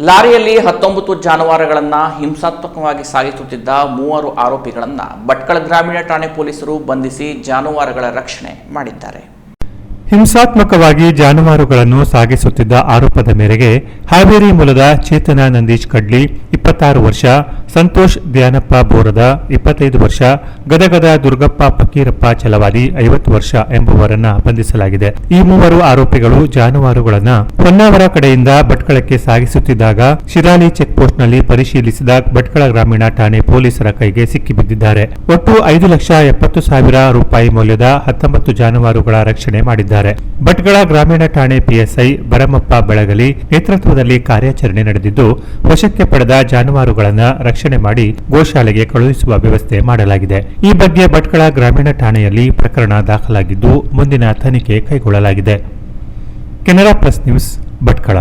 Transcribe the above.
ಲಾರಿಯಲ್ಲಿ ಹತ್ತೊಂಬತ್ತು ಜಾನುವಾರುಗಳನ್ನು ಹಿಂಸಾತ್ಮಕವಾಗಿ ಸಾಗಿಸುತ್ತಿದ್ದ ಮೂವರು ಆರೋಪಿಗಳನ್ನು ಭಟ್ಕಳ ಗ್ರಾಮೀಣ ಠಾಣೆ ಪೊಲೀಸರು ಬಂಧಿಸಿ ಜಾನುವಾರುಗಳ ರಕ್ಷಣೆ ಮಾಡಿದ್ದಾರೆ. ಹಿಂಸಾತ್ಮಕವಾಗಿ ಜಾನುವಾರುಗಳನ್ನು ಸಾಗಿಸುತ್ತಿದ್ದ ಆರೋಪದ ಮೇರೆಗೆ ಹಾವೇರಿ ಮೂಲದ ಚೇತನ ನಂದೀಶ್ ಕಡ್ಲಿ ಇಪ್ಪತ್ತಾರು ವರ್ಷ ಸಂತೋಷ್ ಧ್ಯಾನಪ್ಪ ಬೋರದ ಇಪ್ಪತ್ತೈದು ವರ್ಷ, ಗದಗದ ದುರ್ಗಪ್ಪ ಫಕೀರಪ್ಪ ಚಲವಾದಿ ಐವತ್ತು ವರ್ಷ ಎಂಬುವರನ್ನ ಬಂಧಿಸಲಾಗಿದೆ. ಈ ಮೂವರು ಆರೋಪಿಗಳು ಜಾನುವಾರುಗಳನ್ನ ಹೊನ್ನಾವರ ಕಡೆಯಿಂದ ಭಟ್ಕಳಕ್ಕೆ ಸಾಗಿಸುತ್ತಿದ್ದಾಗ ಶಿರಾಲಿ ಚೆಕ್ ಪೋಸ್ಟ್ನಲ್ಲಿ ಪರಿಶೀಲಿಸಿದ ಭಟ್ಕಳ ಗ್ರಾಮೀಣ ಠಾಣೆ ಪೊಲೀಸರ ಕೈಗೆ ಸಿಕ್ಕಿಬಿದ್ದಿದ್ದಾರೆ. ಒಟ್ಟು ಐದು ಲಕ್ಷ ಎಪ್ಪತ್ತು ಸಾವಿರ ರೂಪಾಯಿ ಮೌಲ್ಯದ ಹತ್ತೊಂಬತ್ತು ಜಾನುವಾರುಗಳ ರಕ್ಷಣೆ ಮಾಡಿದ್ದಾರೆ. ಭಟ್ಕಳ ಗ್ರಾಮೀಣ ಠಾಣೆ ಪಿಎಸ್ಐ ಬರಮಪ್ಪ ಬೆಳಗಲಿ ನೇತೃತ್ವದಲ್ಲಿ ಕಾರ್ಯಾಚರಣೆ ನಡೆದಿದ್ದು, ವಶಕ್ಕೆ ಪಡೆದ ಜಾನುವಾರುಗಳನ್ನು ರಕ್ಷಣೆ ಮಾಡಿ ಗೋಶಾಲೆಗೆ ಕಳುಹಿಸುವ ವ್ಯವಸ್ಥೆ ಮಾಡಲಾಗಿದೆ. ಈ ಬಗ್ಗೆ ಭಟ್ಕಳ ಗ್ರಾಮೀಣ ಠಾಣೆಯಲ್ಲಿ ಪ್ರಕರಣ ದಾಖಲಾಗಿದ್ದು, ಮುಂದಿನ ತನಿಖೆ ಕೈಗೊಳ್ಳಲಾಗಿದೆ. Canara press news Bhatkal.